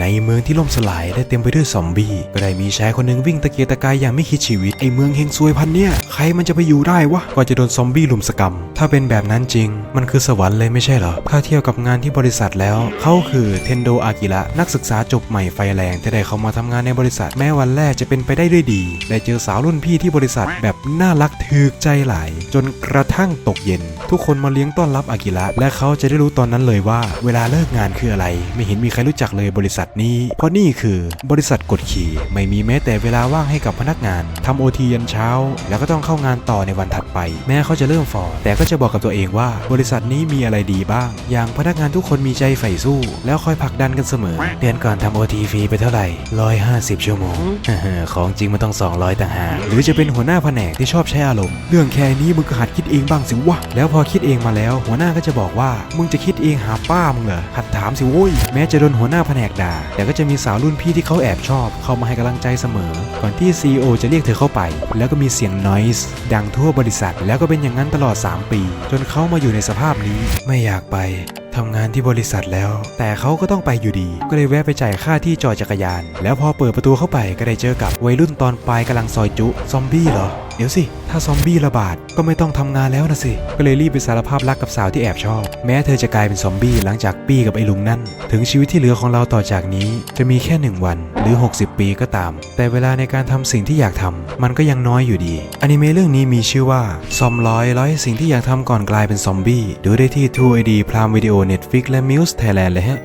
ในเมืองที่ล่มสลายและเต็มไปด้วยซอมบี้ก็ได้มีชายคนหนึ่งวิ่งตะเกียกตะกายอย่างไม่คิดชีวิตไอเมืองเฮงซวยพันเนี่ยใครมันจะไปอยู่ได้วะก็จะโดนซอมบี้ลุมสกรรม ถ้าเป็นแบบนั้นจริง มันคือสวรรค์เลยไม่ใช่เหรอถ้าเทียบกับงานที่บริษัทแล้ว เขาคือเทนโดอากิระนักศึกษาจบใหม่ไฟแรงที่ได้เข้ามาทำงานในบริษัทแม้วันแรกจะเป็นไปได้ด้วยดีได้เจอสาวรุ่นพี่ที่บริษัทแบบน่ารักถึกใจหลาย จนกระทั่งตกเย็น ทุกคนมาเลี้ยงต้อนรับอากิระและเขาจะได้รู้ตอนนั้นเลยว่า เวลาเลิกงานคืออะไร ไม่เห็นมีใครรู้จักเลยบริษัทนี้เพราะนี่คือบริษัทกดขี่ไม่มีแม้แต่เวลาว่างให้กับพนักงานทำโอทียันเช้า แล้วก็ต้องเข้างานต่อในวันถัดไป แม้เขาจะเริ่มฟอร์แต่ก็จะบอกกับตัวเองว่า บริษัทนี้มีอะไรดีบ้าง อย่างพนักงานทุกคนมีใจใฝ่สู้ แล้วคอยผลักดันกันเสมอ เดือนก่อนทำโอทีฟรีไปเท่าไหร่ร้อยห้าสิบชั่วโมงของจริงมันต้อง 200ต่างหากหรือจะเป็นหัวหน้าแผนกที่ชอบใช้อารมณ์ เรื่องแค่นี้มึงก็หัดคิดเองบ้างสิวะแล้วพอคิดเองมาแล้ว หัวหน้าก็จะบอกว่ามึงจะคิดเองหาป้ามึงเหรอหัดถามสิโว้ยแม้จะโดนหัวหน้าแผนกด่าแต่ก็จะมีสาวรุ่นพี่ที่เขาแอบชอบเข้ามาให้กำลังใจเสมอ ก่อนที่ CEO จะเรียกเธอเข้าไป แล้วก็มีเสียง noise ดังทั่วบริษัท แล้วก็เป็นอย่างนั้นตลอด 3 ปี จนเขามาอยู่ในสภาพนี้ไม่อยากไปทำงานที่บริษัทแล้ว แต่เขาก็ต้องไปอยู่ดี ก็เลยแวะไปจ่ายค่าที่จอดจักรยาน แล้วพอเปิดประตูเข้าไปก็ได้เจอกับวัยรุ่นตอนปลายกำลังซอยจุ ซอมบี้เหรอ เดี๋ยวสิ ถ้าซอมบี้ระบาดก็ไม่ต้องทำงานแล้วนะสิ ก็เลยรีบไปสารภาพรักกับสาวที่แอบชอบ แม้เธอจะกลายเป็นซอมบี้หลังจากปี้กับไอ้ลุงนั่น ถึงชีวิตที่เหลือของเราต่อจากนี้ จะมีแค่หนึ่งวันหรือ 60 ปีก็ตาม แต่เวลาในการทำสิ่งที่อยากทำมันก็ยังน้อยอยู่ดีอนิเมะเรื่องนี้มีชื่อว่าซอมร้อยร้อยสิ่งที่อยากทำก่อนกลายเป็นซอมบี้ดูได้ที่ True ID Prime Video Netflix และ Muse Thailand เลยฮะ